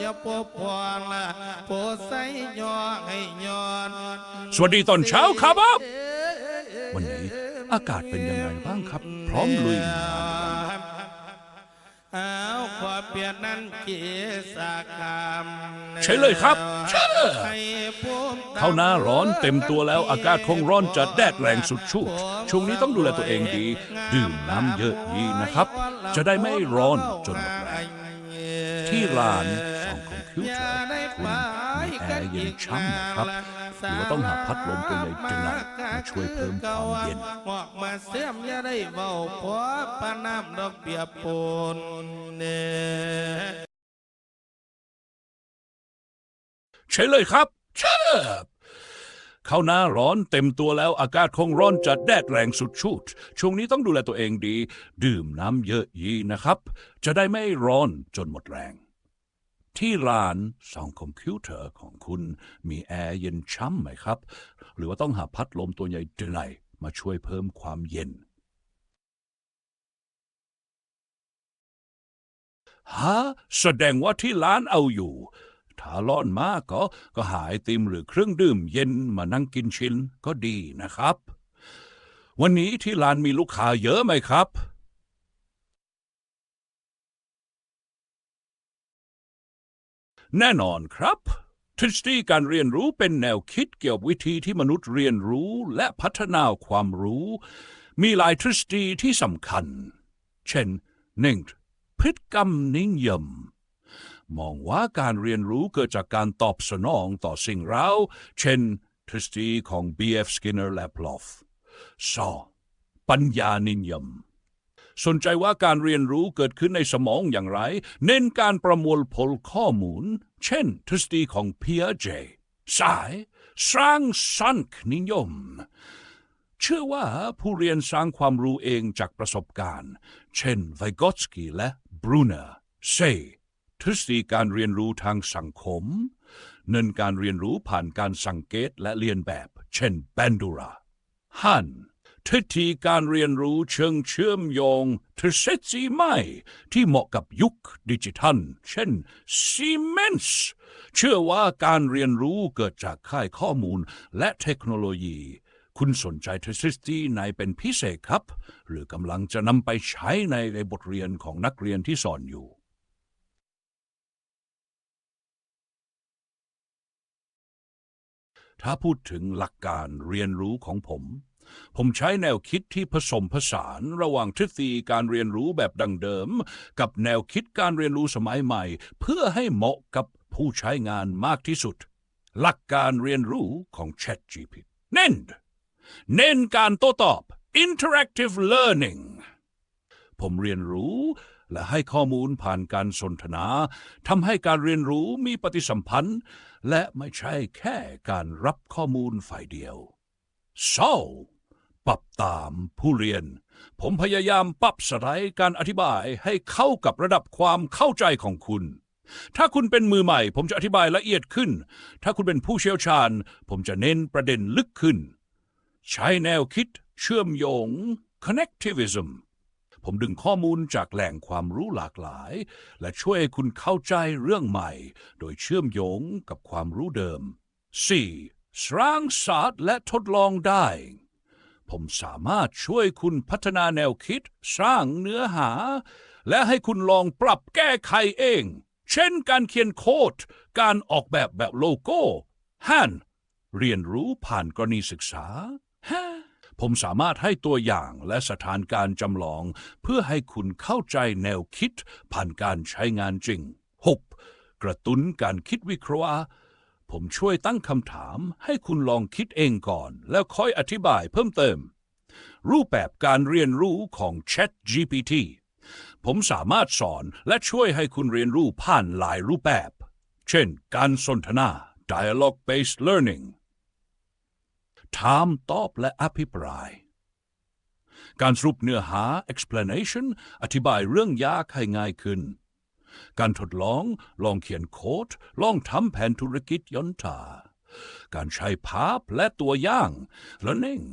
อย่าปวพวงละโปรดใส่ยอให้ย้อนสวัสดีตอนเช้าครับ วันนี้อากาศเป็นยังไงบ้างครับ พร้อมลุยงานเอาความเปลี่ยนนั้นเกีสากรรมใช่เลยครับเชื่อให้ภูมิเข้าหน้าร้อนเต็มตัวแล้วอากาศคงร้อนจัดแดดแรงสุดชูดช่วงนี้ต้องดูแลตัวเองดี ดื่มน้ำเยอะยีนะครับ จะได้ไม่ร้อนจนหมดแรงที่ร้าน เย็นช่ำนะครับหรือว่าต้องหาพัดลมตัวใหญ่จังหน่อยมาช่วยเพิ่มความเย็นหอกมาเสียมอย่าได้เบาเพราะปาน้ำดอกเบียปูนเนี่ยใช่เลยครับเชิบเข้าหน้าร้อนเต็มตัวแล้วอากาศคงร้อนจัดแดดแรงสุดชูดช่วงนี้ต้องดูแลตัวเองดี ดื่มน้ำเยอะยีนะครับ จะได้ไม่ร้อนจนหมดแรง ที่ร้านสองคอมพิวเตอร์ของคุณมีแอร์เย็นช่ำไหมครับ หรือว่าต้องหาพัดลมตัวใหญ่ตัวไหนมาช่วยเพิ่มความเย็น ฮะ แสดงว่าที่ร้านเอาอยู่ ถ้าร้อนมากก็ ก็หาไอติมหรือเครื่องดื่มเย็นมานั่งกินชินก็ดีนะครับ วันนี้ที่ร้านมีลูกค้าเยอะไหมครับ แน่นอนครับทฤษฎีการเรียนรู้เป็นแนวคิดเกี่ยวกับวิธีที่มนุษย์เรียนรู้และพัฒนาความรู้ มีหลายทฤษฎีที่สำคัญ เช่นหนึ่งพฤติกรรมนิยมมองว่าการเรียนรู้เกิดจากการตอบสนองต่อสิ่งเร้า เช่น ทฤษฎีของ B.F. Skinner และ Ploff สองปัญญานิยม สนใจว่าการเรียนรู้เกิดขึ้นในสมองอย่างไร เน้นการประมวลผลข้อมูล เช่น ทฤษฎีของ Piaget สาย สร้างสรรค์นิยม เชื่อว่าผู้เรียนสร้างความรู้เองจากประสบการณ์ เช่นไวกอตสกีและบรูเนอร์เซทฤษฎีการเรียนรู้ทางสังคม เนินการเรียนรู้ผ่านการสังเกตและเรียนแบบ เช่นแบนดูราฮัน ทฤษฎีการเรียนรู้เชิงเชื่อมโยงทฤษฎีใหม่ ที่เหมาะกับยุคดิจิทัล เช่น Siemens เชื่อว่าการเรียนรู้เกิดจากค่ายข้อมูลและเทคโนโลยี คุณสนใจทฤษฎีไหนเป็นพิเศษครับ หรือกำลังจะนำไปใช้ในในบทเรียนของนักเรียนที่สอนอยู่ถ้าพูดถึงหลักการเรียนรู้ของผม ผมใช้แนวคิดที่ผสมผสานระหว่างทฤษฎีการเรียนรู้แบบดังเดิม กับแนวคิดการเรียนรู้สมัยใหม่ เพื่อให้เหมาะกับผู้ใช้งานมากที่สุด หลักการเรียนรู้ของ ChatGPT เน้น เน้นการโต้ตอบ interactive learning ผมเรียนรู้และให้ข้อมูลผ่านการสนทนาทำให้การเรียนรู้มีปฏิสัมพันธ์ และไม่ใช่แค่การรับข้อมูลฝ่ายเดียว so ปรับตามผู้เรียน ผมพยายามปรับสไลด์การอธิบายให้เข้ากับระดับความเข้าใจของคุณ ถ้าคุณเป็นมือใหม่ ผมจะอธิบายละเอียดขึ้น ถ้าคุณเป็นผู้เชี่ยวชาญ ผมจะเน้นประเด็นลึกขึ้น ใช้แนวคิดเชื่อมโยง connectivism ผมดึงข้อมูลจากแหล่งความรู้หลากหลาย และช่วยให้คุณเข้าใจเรื่องใหม่ โดยเชื่อมโยงกับความรู้เดิม 4. สร้างศาสรรค์และทดลองได้ ผมสามารถช่วยคุณพัฒนาแนวคิด สร้างเนื้อหา และให้คุณลองปรับแก้ไขเอง เช่นการเขียนโค้ด การออกแบบแบบโลโก้ฮันเรียนรู้ผ่านกรณีศึกษาฮะผมสามารถให้ตัวอย่างและสถานการณ์จำลอง เพื่อให้คุณเข้าใจแนวคิดผ่านการใช้งานจริง 6. กระตุ้นการคิดวิเคราะห์ ผมช่วยตั้งคำถามให้คุณลองคิดเองก่อน แล้วค่อยอธิบายเพิ่มเติม รูปแบบการเรียนรู้ของ Chat GPT ผมสามารถสอนและช่วยให้คุณเรียนรู้ผ่านหลายรูปแบบ เช่น การสนทนา dialogue based learning ถามตอบและอภิปราย การสรุปเนื้อหา explanation อธิบายเรื่องยากให้ง่ายขึ้น การทดลอง ลองเขียนโค้ด ลองทำแผนธุรกิจยนตา การใช้ภาพและตัวอย่าง learning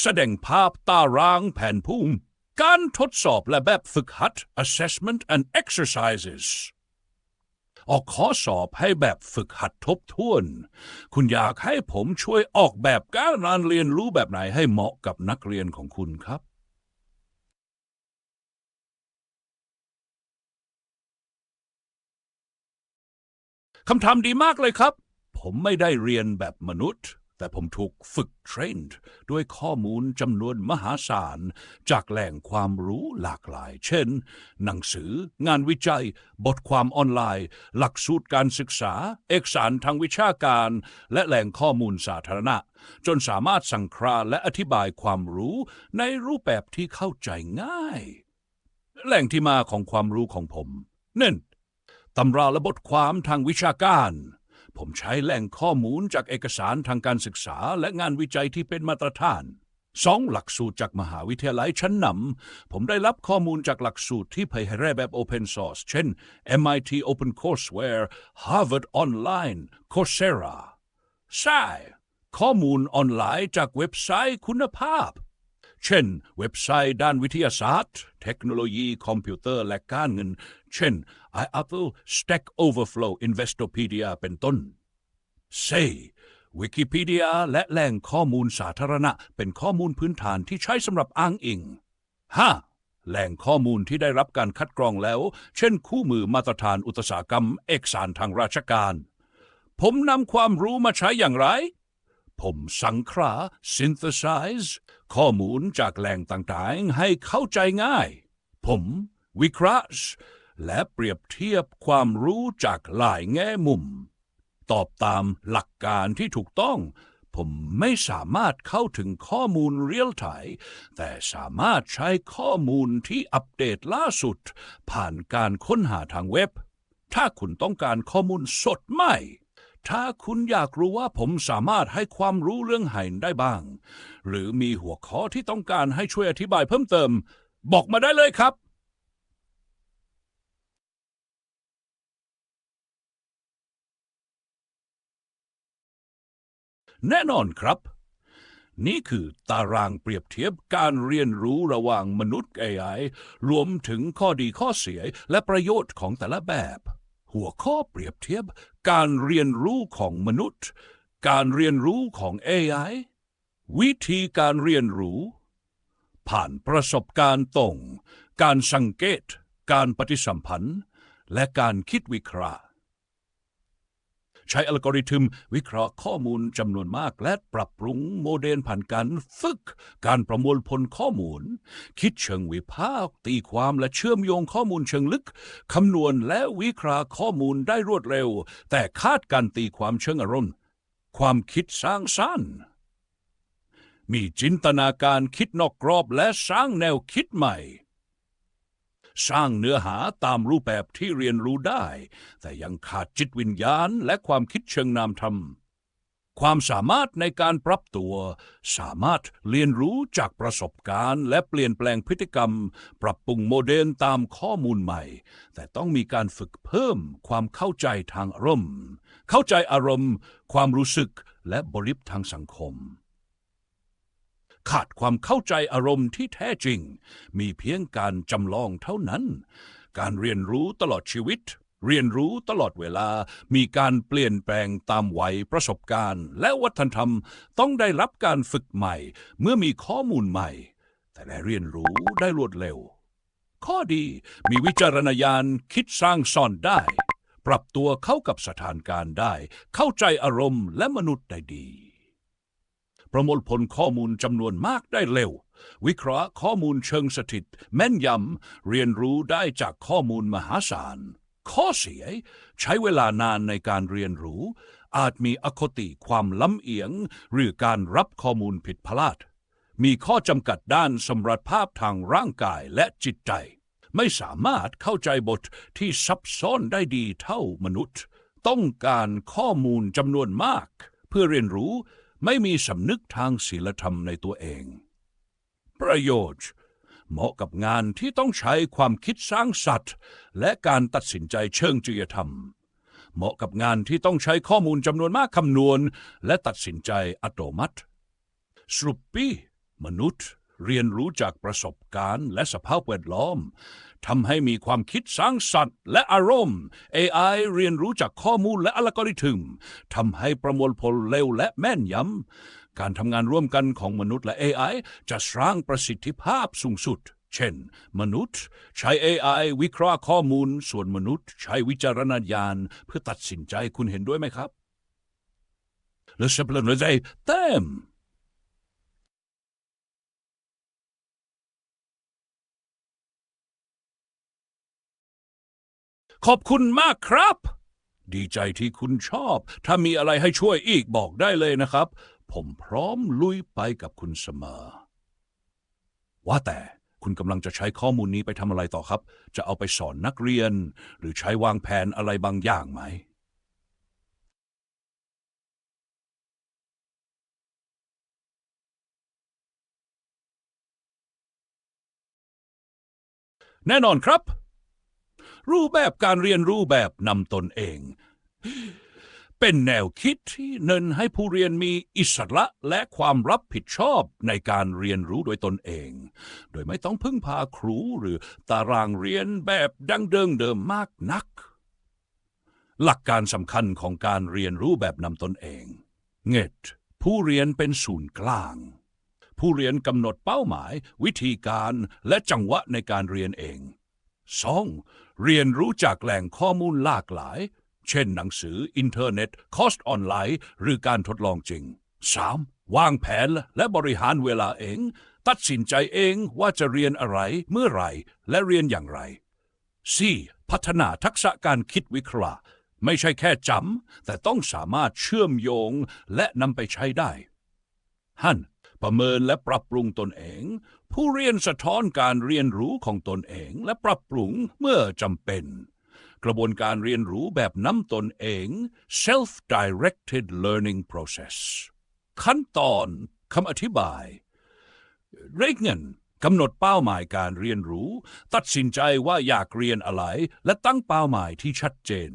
แสดงภาพตารางแผนภูมิ การทดสอบและแบบฝึกหัด assessment and exercises ออกข้อสอบให้แบบฝึกหัดทบทวน คุณอยากให้ผมช่วยออกแบบการเรียนรู้แบบไหนให้เหมาะกับนักเรียนของคุณครับ คำถามดีมากเลยครับ ผมไม่ได้เรียนแบบมนุษย์ แต่ผมถูกฝึกเทรนด์ด้วยข้อมูลจำนวนมหาศาล จากแหล่งความรู้หลากหลาย เช่น หนังสือ งานวิจัย บทความออนไลน์ หลักสูตรการศึกษา เอกสารทางวิชาการ และแหล่งข้อมูลสาธารณะ จนสามารถสังเคราะห์และอธิบายความรู้ในรูปแบบที่เข้าใจง่าย แหล่งที่มาของความรู้ของผมนึ่ง ตำราและบทความทางวิชาการ ผมใช้แหล่งข้อมูลจากเอกสารทางการศึกษาและงานวิจัยที่เป็นมาตรฐานสองหลักสูตรจากมหาวิทยาลัยชั้นนำ ผมได้รับข้อมูลจากหลักสูตรที่เผยแพร่แบบ Open Source เช่น MIT OpenCourseWare Harvard Online Coursera ใช่ข้อมูลออนไลน์จากเว็บไซต์คุณภาพ เช่น เว็บไซต์ด้านวิทยาศาสตร์ เทคโนโลยีคอมพิวเตอร์และการเงิน เช่น iApple Stack Overflow Investopedia เป็นต้น c วิกิพีเดียและแหล่งข้อมูลสาธารณะ เป็นข้อมูลพื้นฐานที่ใช้สำหรับอ้างอิง 5. แหล่งข้อมูลที่ได้รับการคัดกรองแล้ว เช่น คู่มือมาตรฐานอุตสาหกรรม เอกสารทางราชการ ผมนำความรู้มาใช้อย่างไร ผมสังเคราะห์ synthesize ข้อมูลจากแหล่งต่างๆ ให้เข้าใจง่าย ผมวิเคราะห์และเปรียบเทียบความรู้จากหลายแง่มุม ตอบตามหลักการที่ถูกต้อง ผมไม่สามารถเข้าถึงข้อมูลเรียลไทม์แต่สามารถใช้ข้อมูลที่อัปเดตล่าสุด ผ่านการค้นหาทางเว็บ ถ้าคุณต้องการข้อมูลสดใหม่ ถ้าคุณอยากรู้ว่าผมสามารถให้ความรู้เรื่องไหนได้บ้าง หรือมีหัวข้อที่ต้องการให้ช่วยอธิบายเพิ่มเติม บอกมาได้เลยครับ แน่นอนครับ นี่คือตารางเปรียบเทียบการเรียนรู้ระหว่างมนุษย์ AI รวมถึงข้อดีข้อเสียและประโยชน์ของแต่ละแบบ หัวข้อเปรียบเทียบ การเรียนรู้ของมนุษย์ การเรียนรู้ของ AI วิธีการเรียนรู้ ผ่านประสบการณ์ตรง การสังเกต การปฏิสัมพันธ์ และการคิดวิเคราะห์ ใช้อัลกอริทึมวิเคราะห์ข้อมูลจำนวนมาก และปรับปรุงโมเดลผ่านการฝึก การประมวลผลข้อมูล คิดเชิงวิพากษ์ตีความและเชื่อมโยงข้อมูลเชิงลึกคำนวณและวิเคราะห์ข้อมูลได้รวดเร็ว แต่คาดการตีความเชิงอารมณ์ ความคิดสร้างสรรค์มีจินตนาการคิดนอกกรอบและสร้างแนวคิดใหม่ สร้างเนื้อหาตามรูปแบบที่เรียนรู้ได้ แต่ยังขาดจิตวิญญาณและความคิดเชิงนามธรรม ความสามารถในการปรับตัว สามารถเรียนรู้จากประสบการณ์และเปลี่ยนแปลงพฤติกรรม ปรับปรุงโมเดลตามข้อมูลใหม่ แต่ต้องมีการฝึกเพิ่มความเข้าใจทางอารมณ์ เข้าใจอารมณ์ ความรู้สึกและบริบททางสังคม ขาดความเข้าใจอารมณ์ที่แท้จริง มีเพียงการจำลองเท่านั้น การเรียนรู้ตลอดชีวิต เรียนรู้ตลอดเวลา มีการเปลี่ยนแปลงตามวัยประสบการณ์ และวัฒนธรรมต้องได้รับการฝึกใหม่ เมื่อมีข้อมูลใหม่ แต่ได้เรียนรู้ได้รวดเร็ว ข้อดีมีวิจารณญาณคิดสร้างสอนได้ ปรับตัวเข้ากับสถานการณ์ได้ เข้าใจอารมณ์และมนุษย์ได้ดี ประมวลผลข้อมูลจำนวนมากได้เร็ว วิเคราะห์ข้อมูลเชิงสถิตแม่นยำเรียนรู้ได้จากข้อมูลมหาศาล ข้อเสีย ใช้เวลานานในการเรียนรู้ อาจมีอคติความล้ำเอียง หรือการรับข้อมูลผิดพลาด มีข้อจำกัดด้านสมรรถภาพทางร่างกายและจิตใจ ไม่สามารถเข้าใจบทที่ซับซ้อนได้ดีเท่ามนุษย์ ต้องการข้อมูลจำนวนมาก เพื่อเรียนรู้ ไม่มีสำนึกทางศีลธรรมในตัวเอง ประโยชน์เหมาะกับงานที่ต้องใช้ความคิดสร้างสรรค์และการตัดสินใจเชิงจริยธรรม เหมาะกับงานที่ต้องใช้ข้อมูลจำนวนมากคำนวณ และตัดสินใจอัตโนมัติสรุปปีมนุษย์เรียนรู้จากประสบการณ์และสภาพแวดล้อม ทำให้มีความคิดสร้างสรรค์และอารมณ์ AI เรียนรู้จากข้อมูลและอัลกอริทึมทำให้ประมวลผลเร็วและแม่นยำ การทำงานร่วมกันของมนุษย์และ AI จะสร้างประสิทธิภาพสูงสุด เช่น มนุษย์ ใช้ AI วิเคราะห์ข้อมูล ส่วนมนุษย์ ใช้วิจารณญาณ เพื่อตัดสินใจคุณเห็นด้วยไหมครับ Le simple le say, ขอบคุณมากครับ ดีใจที่คุณชอบ ถ้ามีอะไรให้ช่วยอีกบอกได้เลยนะครับ ผมพร้อมลุยไปกับคุณเสมอ ว่าแต่คุณกำลังจะใช้ข้อมูลนี้ไปทำอะไรต่อครับ จะเอาไปสอนนักเรียน หรือใช้วางแผนอะไรบางอย่างไหม แน่นอนครับ รูปแบบการเรียนรู้แบบนำตนเอง เป็นแนวคิดที่เน้นให้ผู้เรียนมีอิสระและความรับผิดชอบในการเรียนรู้โดยตนเอง โดยไม่ต้องพึ่งพาครูหรือตารางเรียนแบบดังเดิมเดิมมากนัก หลักการสำคัญของการเรียนรู้แบบนำตนเอง เงตผู้เรียนเป็นศูนย์กลาง ผู้เรียนกำหนดเป้าหมาย วิธีการและจังหวะในการเรียนเอง 2. เรียนรู้จากแหล่งข้อมูลหลากหลาย เช่นหนังสือ อินเทอร์เน็ต คอร์สออนไลน์ หรือการทดลองจริง 3. วางแผนและบริหารเวลาเอง ตัดสินใจเองว่าจะเรียนอะไรเมื่อไหร่ และเรียนอย่างไร 4. พัฒนาทักษะการคิดวิเคราะห์ ไม่ใช่แค่จำ แต่ต้องสามารถเชื่อมโยงและนำไปใช้ได้หันประเมินและปรับปรุงตนเอง ผู้เรียนสะท้อนการเรียนรู้ของตนเองและปรับปรุงเมื่อจำเป็น กระบวนการเรียนรู้แบบนำตนเอง self-directed learning process ขั้นตอนคำอธิบายเรเงินกำหนดเป้าหมายการเรียนรู้ ตัดสินใจว่าอยากเรียนอะไร และตั้งเป้าหมายที่ชัดเจน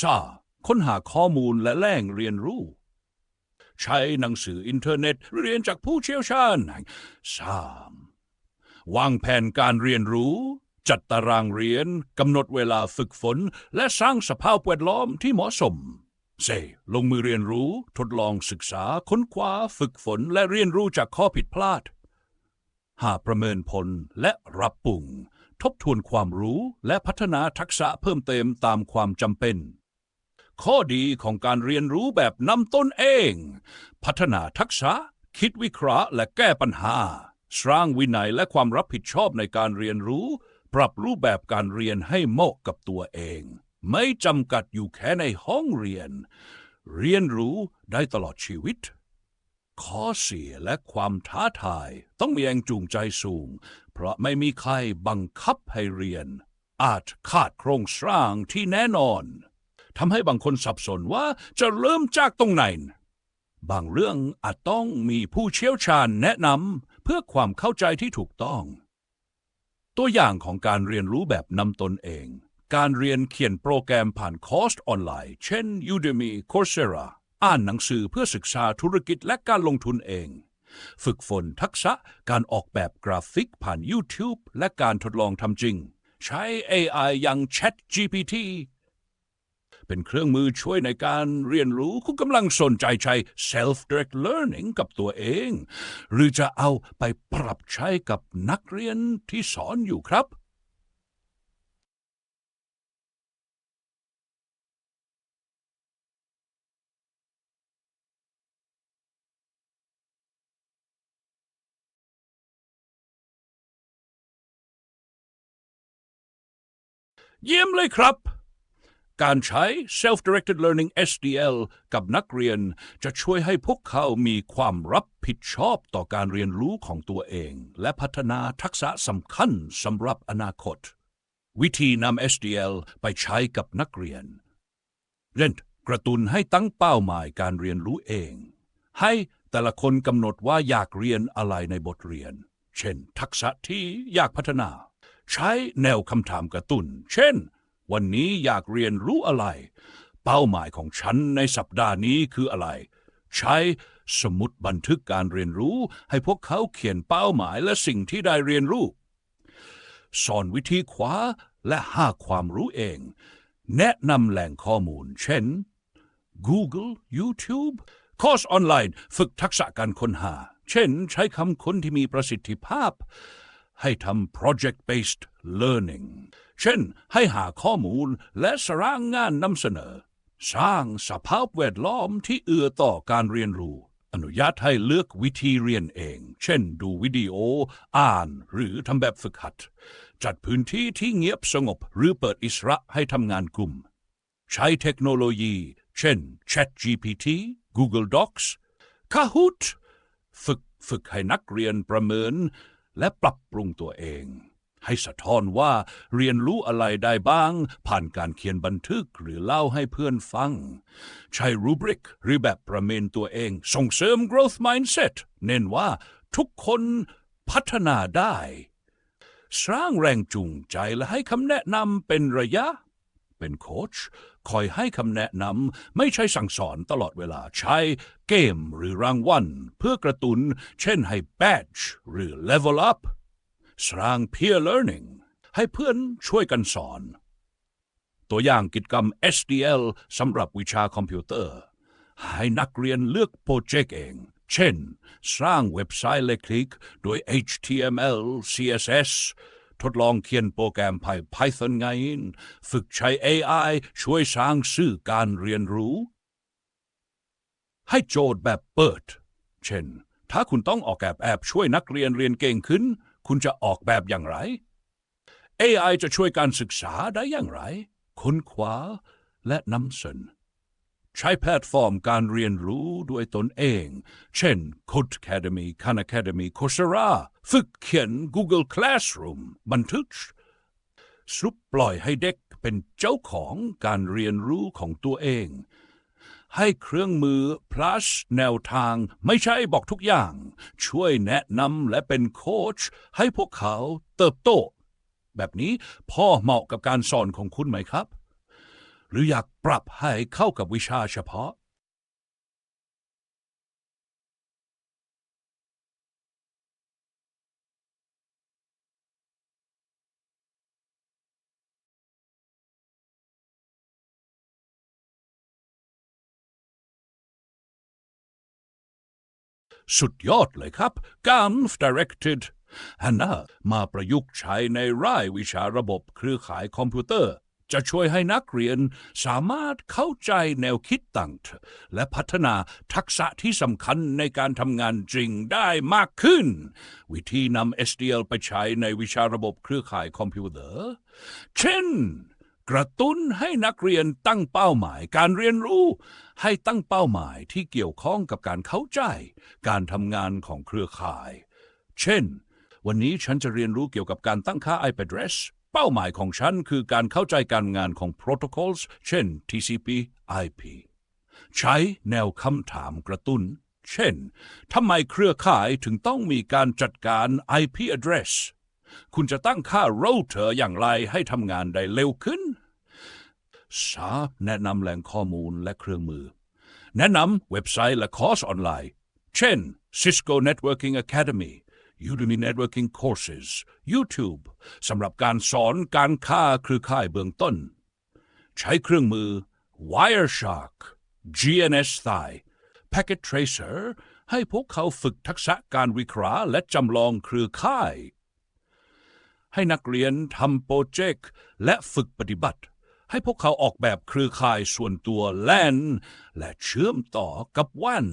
ซาค้นหาข้อมูลและแหล่งเรียนรู้ ใช้หนังสืออินเทอร์เน็ตเรียนจากผู้เชี่ยวชาญสาม วางแผนการเรียนรู้ จัดตารางเรียนกำหนดเวลาฝึกฝน และสร้างสภาพแวดล้อมที่เหมาะสมเซลงมือเรียนรู้ทดลองศึกษาค้นคว้าฝึกฝนและเรียนรู้จากข้อผิดพลาด หาประเมินผลและรับปรุง ทบทวนความรู้และพัฒนาทักษะเพิ่มเติมตามความจำเป็น ข้อดีของการเรียนรู้แบบนำต้นเอง พัฒนาทักษะ คิดวิเคราะห์และแก้ปัญหา สร้างวินัยและความรับผิดชอบในการเรียนรู้ ปรับรูปแบบการเรียนให้เหมาะกับตัวเอง ไม่จำกัดอยู่แค่ในห้องเรียน เรียนรู้ได้ตลอดชีวิต ข้อเสียและความท้าทายต้องมีแรงจูงใจสูง เพราะไม่มีใครบังคับให้เรียน อาจขาดโครงสร้างที่แน่นอนทำให้บางคนสับสนว่าจะเริ่มจากตรงไหน บางเรื่องอาจต้องมีผู้เชี่ยวชาญแนะนำ เพื่อความเข้าใจที่ถูกต้อง ตัวอย่างของการเรียนรู้แบบนำตนเอง การเรียนเขียนโปรแกรมผ่านคอร์สออนไลน์ เช่น Udemy Coursera อ่านหนังสือเพื่อศึกษาธุรกิจและการลงทุนเอง ฝึกฝนทักษะการออกแบบกราฟิกผ่าน YouTube และการทดลองทำจริง ใช้ AI อย่าง Chat GPT เป็นเครื่องมือช่วยในการเรียนรู้คุณกำลังสนใจใช้ self-direct learning กับตัวเอง หรือจะเอาไปปรับใช้กับนักเรียนที่สอนอยู่ครับเยี่ยมเลยครับ การใช้ Self-Directed Learning SDL กับนักเรียน จะช่วยให้พวกเขามีความรับผิดชอบต่อการเรียนรู้ของตัวเอง และพัฒนาทักษะสำคัญสำหรับอนาคต วิธีนำ SDL ไปใช้กับนักเรียนเร่นกระตุ้นให้ตั้งเป้าหมายการเรียนรู้เอง ให้แต่ละคนกำหนดว่าอยากเรียนอะไรในบทเรียน เช่น ทักษะที่อยากพัฒนา ใช้แนวคำถามกระตุ้น เช่น วันนี้อยากเรียนรู้อะไร เป้าหมายของฉันในสัปดาห์นี้คืออะไร ใช้สมุดบันทึกการเรียนรู้ให้พวกเขาเขียนเป้าหมายและสิ่งที่ได้เรียนรู้ สอนวิธีคว้าและหาความรู้เอง แนะนำแหล่งข้อมูล เช่น Google YouTube คอร์สออนไลน์ฝึกทักษะการค้นหา เช่น ใช้คำค้นที่มีประสิทธิภาพ ให้ทำ project based learning เช่น ให้หาข้อมูลและสร้างงานนำเสนอ สร้างสภาพแวดล้อมที่เอื้อต่อการเรียนรู้ อนุญาตให้เลือกวิธีเรียนเอง เช่น ดูวิดีโอ อ่าน หรือทำแบบฝึกหัด จัดพื้นที่ที่เงียบสงบ หรือเปิดอิสระให้ทำงานกลุ่ม ใช้เทคโนโลยี เช่น ChatGPT Google Docs Kahoot ฝึกฝึกให้นักเรียนประเมิน และปรับปรุงตัวเอง ให้สะท้อนว่าเรียนรู้อะไรได้บ้าง ผ่านการเขียนบันทึกหรือเล่าให้เพื่อนฟัง ใช้รูบริกหรือแบบประเมินตัวเอง ส่งเสริม growth mindset เน้นว่าทุกคนพัฒนาได้ สร้างแรงจูงใจและให้คำแนะนำเป็นระยะ เป็นโค้ชคอยให้คำแนะนำไม่ใช่สั่งสอนตลอดเวลาใช้เกมหรือรางวัลเพื่อกระตุน เช่นให้ badge หรือ level up สร้าง peer learning ให้เพื่อนช่วยกันสอน ตัวอย่างกิจกรรม SDL สำหรับวิชาคอมพิวเตอร์ ให้นักเรียนเลือกโปรเจกต์เอง เช่น สร้างเว็บไซต์เล็กๆโดย HTML CSS ทดลองเขียนโปรแกรม Python ไงฝึกใช้ AI ช่วยสร้างสื่อการเรียนรู้ ให้โจทย์แบบเปิด เช่น ถ้าคุณต้องออกแบบแอบช่วยนักเรียนเรียนเก่งขึ้น คุณจะออกแบบอย่างไร AI จะช่วยการศึกษาได้อย่างไร ค้นคว้าและนำเสนอใช้แพลตฟอร์มการเรียนรู้ด้วยตนเอง เช่น Code Academy Khan Academy Coursera ฝึกเขียน Google Classroom บันทึกสุปปล่อยให้เด็กเป็นเจ้าของการเรียนรู้ของตัวเอง ให้เครื่องมือ plus แนวทางไม่ใช่บอกทุกอย่าง ช่วยแนะนำและเป็นโค้ชให้พวกเขาเติบโต แบบนี้พ่อเหมาะกับการสอนของคุณไหมครับ หรืออยากปรับให้เข้ากับวิชาเฉพาะ สุดยอดเลยครับการ directed ฮันนามาประยุกต์ใช้ในรายวิชาระบบเครือข่ายคอมพิวเตอร์ จะช่วยให้นักเรียนสามารถเข้าใจแนวคิดต่างๆและพัฒนาทักษะที่สำคัญในการทำงานจริงได้มากขึ้น วิธีนำ SDL ไปใช้ในวิชาระบบเครือข่ายคอมพิวเตอร์ เช่น กระตุ้นให้นักเรียนตั้งเป้าหมายการเรียนรู้ ให้ตั้งเป้าหมายที่เกี่ยวข้องกับการเข้าใจ การทำงานของเครือข่าย เช่น วันนี้ฉันจะเรียนรู้เกี่ยวกับการตั้งค่า IP address เป้าหมายของฉันคือการเข้าใจการงานของ protocols เช่น TCP IP ใช้แนวคำถามกระตุ้น เช่น ทำไมเครือข่ายถึงต้องมีการจัดการ IP address คุณจะตั้งค่า router อย่างไรให้ทำงานได้เร็วขึ้นสาแนะนำแหล่งข้อมูลและเครื่องมือ แนะนำเว็บไซต์และคอร์สออนไลน์ เช่น Cisco Networking Academy Udemy Networking Courses YouTube สำหรับการสอนการค่าเครือข่ายเบื้องต้น ใช้เครื่องมือ Wireshark GNS Thai Packet Tracer ให้พวกเขาฝึกทักษะการวิเคราะห์และจำลองเครือข่าย ให้นักเรียนทำโปรเจกต์และฝึกปฏิบัติ ให้พวกเขาออกแบบเครือข่ายส่วนตัวแลนและเชื่อมต่อกับวัน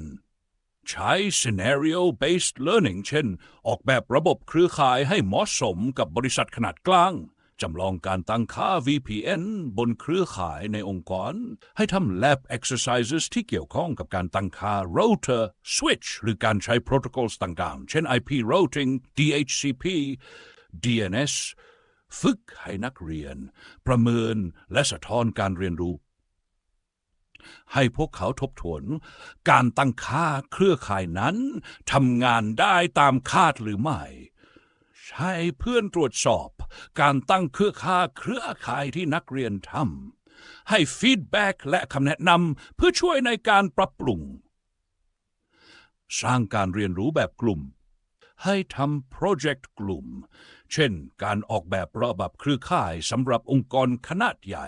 ใช้ scenario based learning เช่น ออกแบบระบบเครือข่ายให้เหมาะสมกับบริษัทขนาดกลางจำลองการตั้งค่า VPN บนเครือข่ายในองค์กร ให้ทำ lab exercises ที่เกี่ยวข้องกับการตั้งค่า router switch หรือการใช้ protocols ต่างๆ เช่น IP routing DHCP DNS ฝึกให้นักเรียน ประเมินและสะท้อนการเรียนรู้ ให้พวกเขาทบทวน การตั้งค่าเครือข่ายนั้นทำงานได้ตามคาดหรือไม่ ใช้เพื่อนตรวจสอบ การตั้งเครือข่ายเครือข่ายที่นักเรียนทำให้ฟีดแบ็กและคำแนะนำเพื่อช่วยในการปรับปรุง สร้างการเรียนรู้แบบกลุ่ม ให้ทำโปรเจกต์กลุ่ม เช่น การออกแบบระบบเครือข่ายสำหรับองค์กรขนาดใหญ่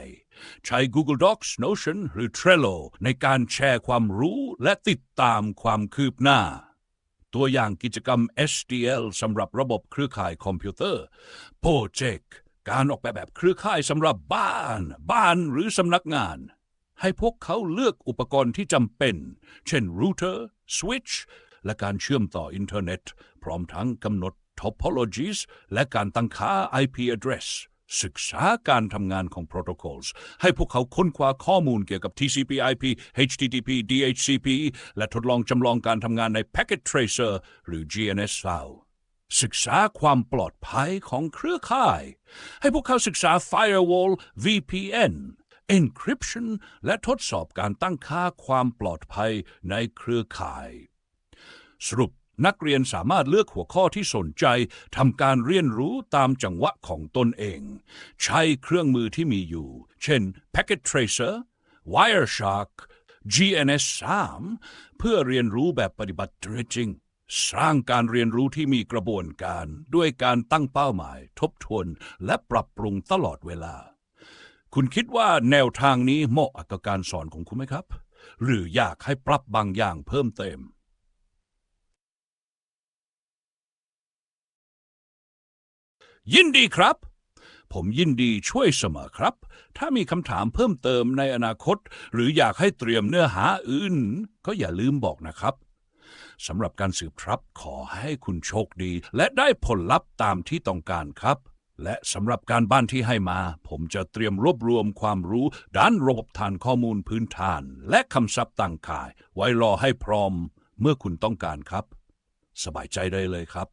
ใช้ Google Docs Notion หรือ Trello ในการแชร์ความรู้และติดตามความคืบหน้า ตัวอย่างกิจกรรม SDL สำหรับระบบเครือข่ายคอมพิวเตอร์โปรเจกต์การออกแบบแบบเครือข่ายสำหรับบ้าน บ้านหรือสำนักงาน ให้พวกเขาเลือกอุปกรณ์ที่จำเป็น เช่น router switch และการเชื่อมต่ออินเทอร์เน็ต พร้อมทั้งกำหนด topologies และการตั้งค่า IP address ศึกษาการทำงานของ protocols ให้พวกเขาค้นคว้าข้อมูลเกี่ยวกับ TCP/IP HTTP DHCP และทดลองจำลองการทำงานใน Packet Tracer หรือ GNS File ศึกษาความปลอดภัยของเครือข่าย ให้พวกเขาศึกษา Firewall VPN Encryption และทดสอบการตั้งค่าความปลอดภัยในเครือข่าย สรุป นักเรียนสามารถเลือกหัวข้อที่สนใจทำการเรียนรู้ตามจังหวะของตนเอง ใช้เครื่องมือที่มีอยู่ เช่น Packet Tracer Wireshark GNS 3เพื่อเรียนรู้แบบปฏิบัติจริง สร้างการเรียนรู้ที่มีกระบวนการ ด้วยการตั้งเป้าหมาย ทบทวน และปรับปรุงตลอดเวลา คุณคิดว่าแนวทางนี้เหมาะกับการสอนของคุณไหมครับ หรืออยากให้ปรับบางอย่างเพิ่มเติม ยินดีครับ ผมยินดีช่วยเสมอครับ ถ้ามีคำถามเพิ่มเติมในอนาคต หรืออยากให้เตรียมเนื้อหาอื่น ก็อย่าลืมบอกนะครับสำหรับการสืบครับขอให้คุณโชคดี และได้ผลลัพธ์ตามที่ต้องการครับ และสำหรับการบ้านที่ให้มา ผมจะเตรียมรวบรวมความรู้ ด้านระบบฐานข้อมูลพื้นฐาน และคำศัพท์ต่างข่าย ไว้รอให้พร้อม เมื่อคุณต้องการครับ สบายใจได้เลยครับ